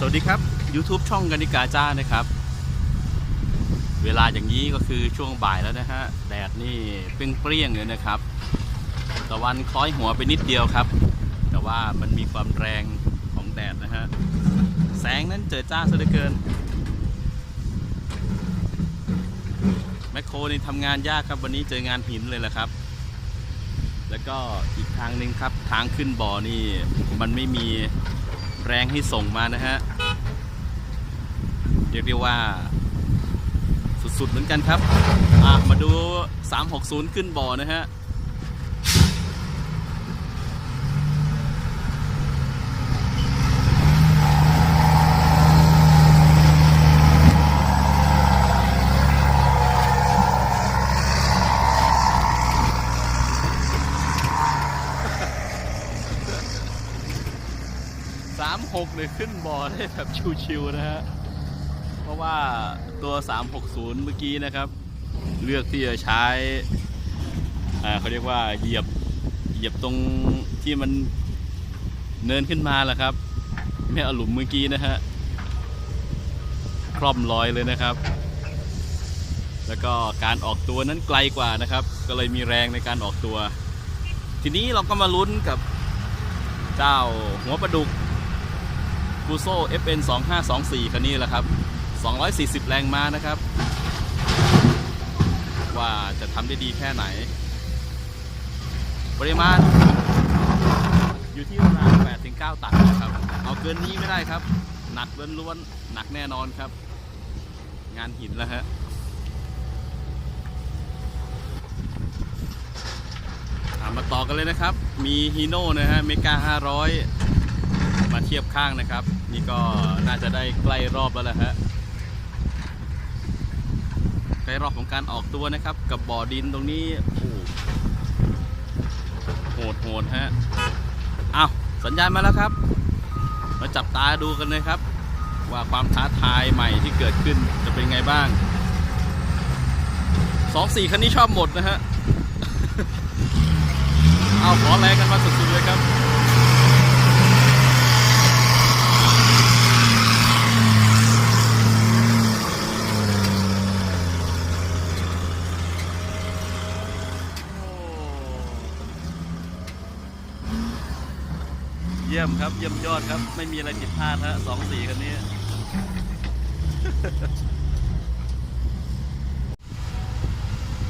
สวัสดีครับ YouTube ช่องกันิกาจ้านะครับ เวลาอย่างนี้ก็คือช่วงบ่ายแล้วนะฮะ แดดนี่เปรี้ยงๆเลยนะครับ ตะวันคล้อยหัวไปนิดเดียวครับ แต่ว่ามันมีความแรงของแดดนะฮะ แสงนั้นเจิดจ้าซะเหลือเกิน แมคโครนี่ทำงานยากครับวันนี้เจองานหินเลยแหละครับ แล้วก็อีกทางหนึ่งครับ ทางขึ้นบ่อนี่มันไม่มี แรงให้ส่งมานะฮะ เรียกได้ว่าสุดๆเหมือนกันครับ มาดู 360 ขึ้นบ่อนะฮะ สามหกเลย ขึ้นบอได้แบบชิวๆนะฮะ เพราะว่าตัว 360 เมื่อกี้นะครับ เลือกที่จะใช้เขาเรียกว่าเหยียบเหยียบตรงที่มันเนินขึ้นมาแหละครับ ไม่เอาหลุมเมื่อกี้นะฮะคล่อมลอยเลยนะครับ แล้วก็การออกตัวนั้นไกลกว่านะครับ ก็เลยมีแรงในการออกตัว ทีนี้เราก็มาลุ้นกับเจ้าหัวปลาดุก กูโซ่ FN 2524คันนี้แหละครับ 240 แรงม้านะครับ ว่าจะทำได้ดีแค่ไหน ปริมาณ อยู่ที่ประมาณ8-9ตันนะครับ เอาเกินนี้ไม่ได้ครับ หนักล้วนๆหนักแน่นอนครับ งานหินแล้วฮะอะมาต่อกันเลยนะครับ มีฮีโน่นะฮะเมกา500 มาเทียบข้างนะครับ นี่ก็น่าจะได้ใกล้รอบแล้วแหละฮะใกล้รอบของการออกตัวนะครับ กับบ่อดินตรงนี้โอ้โหโหดโหดฮะอ้าวสัญญาณมาแล้วครับ มาจับตาดูกันเลยครับ ว่าความท้าทายใหม่ที่เกิดขึ้นจะเป็นไงบ้างสองสี่คันนี้ชอบหมดนะฮะ เอาขอแรงกันมาสุดๆเลยครับ มครับ เยี่ยมยอดครับ ไม่มีอะไรผิดพลาดฮะสองสี่คันนี้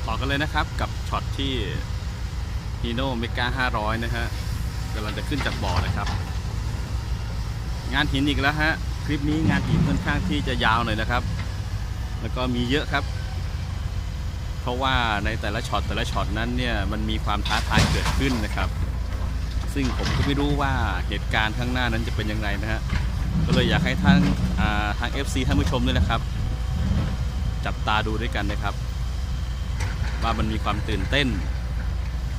ต่อกันเลยนะครับกับช็อตที่ฮีโน่เมกา500 นะฮะกำลังจะขึ้นจากบ่อนะครับ งานหินอีกแล้วฮะ คลิปนี้งานหินค่อนข้างที่จะยาวหน่อยนะครับ แล้วก็มีเยอะครับ เพราะว่าในแต่ละช็อตแต่ละช็อตนั้นเนี่ยมันมีความท้าทายเกิดขึ้นนะครับ ซึ่งผมก็ไม่รู้ว่าเหตุการณ์ข้างหน้านั้นจะเป็นยังไงนะฮะก็เลยอยากให้ท่านาทาง FC ท่านผู้ชมด้วยนะครับ จับตาดูด้วยกันนะครับ ว่ามันมีความตื่นเต้น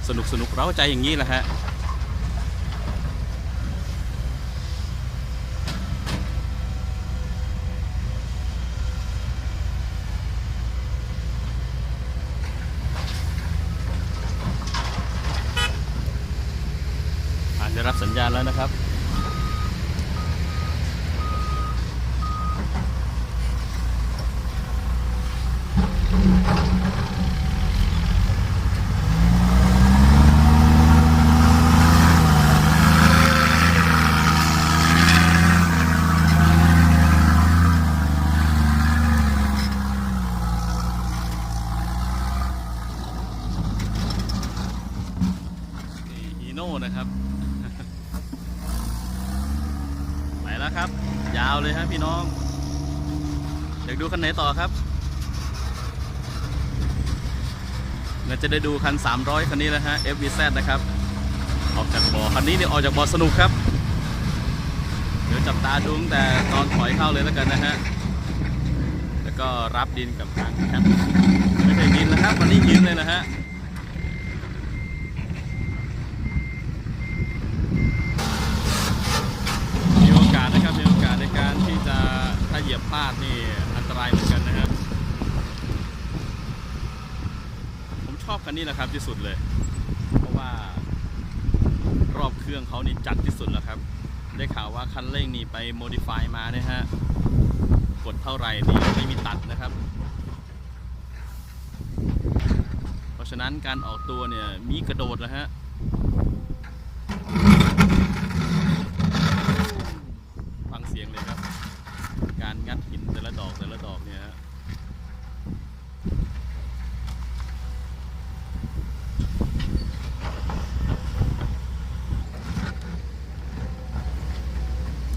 สนุกสนุกเร้าใจอย่างนี้แหละฮะ อาจจะรับสัญญานแล้วนะครับ นี่ฮีโน่นะครับ ไปแล้วครับ เลยครับพี่น้องอยากดูคันไหนต่อครับเราจะได้ดูคัน 300 คันนี้แล้วฮะ FVZ นะครับ ออกจากบ่อคันนี้เนี่ยออกจากบ่อสนุกครับ เดี๋ยวจับตาดูตั้งแต่ตอนถอยเข้าเลยแล้วกันนะฮะ แล้วก็รับดินกับทางแคปไม่ใช่ดินนะครับวันนี้หินเลยนะฮะ มีโอกาสนะครับ มีโอกาสในการที่จะถ้าดนี่อันตรายเหมือนกันนะครับ ผมชอบคันนี้แหละครับที่สุดเลย เพราะว่ารอบเครื่องเขานี่จัดที่สุดแล้วครับ ได้ข่าวว่าคันเร่งนี่ไปโมดิฟายมานี่ฮะ กดเท่าไหร่นี่ไม่มีตัดนะครับ เพราะฉะนั้นการออกตัวเนี่ยมีกระโดดแล้วฮะ ฟังเสียงเลยครับ การงัดหิน แต่ละดอกแต่ละดอกเนี่ยฮะ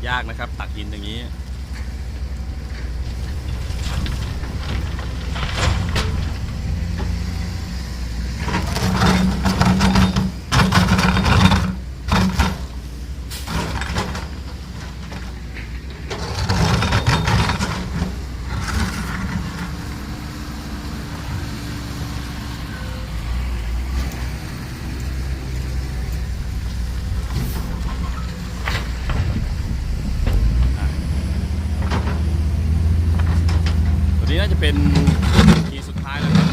ยากนะครับตักหินอย่างนี้ นี้น่าจะเป็นทีสุดท้ายแล้วครับ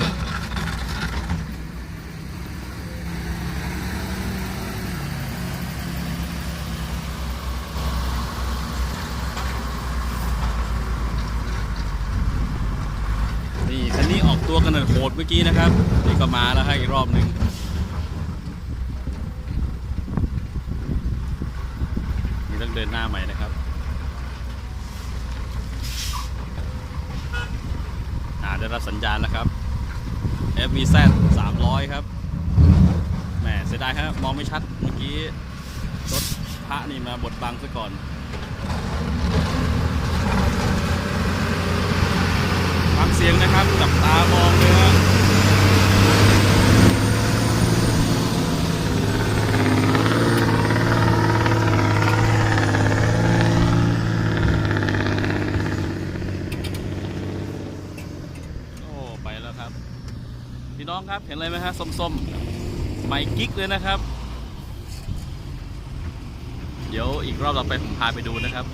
นี่คันนี้ออกตัวกันโหดเมื่อกี้นะครับ นี่ก็มาแล้วให้อีกรอบหนึ่งนี่ต้องเดินหน้าใหม่นะครับ อ่า ได้รับสัญญาณแล้วครับ FVZ 300 ครับแหมเสียดายครับมองไม่ชัดเมื่อกี้รถพระนี่มาบดบังซะก่อนฟังเสียงนะครับ จับตามองเลยฮะโอ้ ไปแล้วครับ พี่ น้องครับ เห็นอะไรไหมฮะส้มๆไม่กิ๊กเลยนะครับ เดี๋ยวอีกรอบเราไปผมพาไปดูนะครับ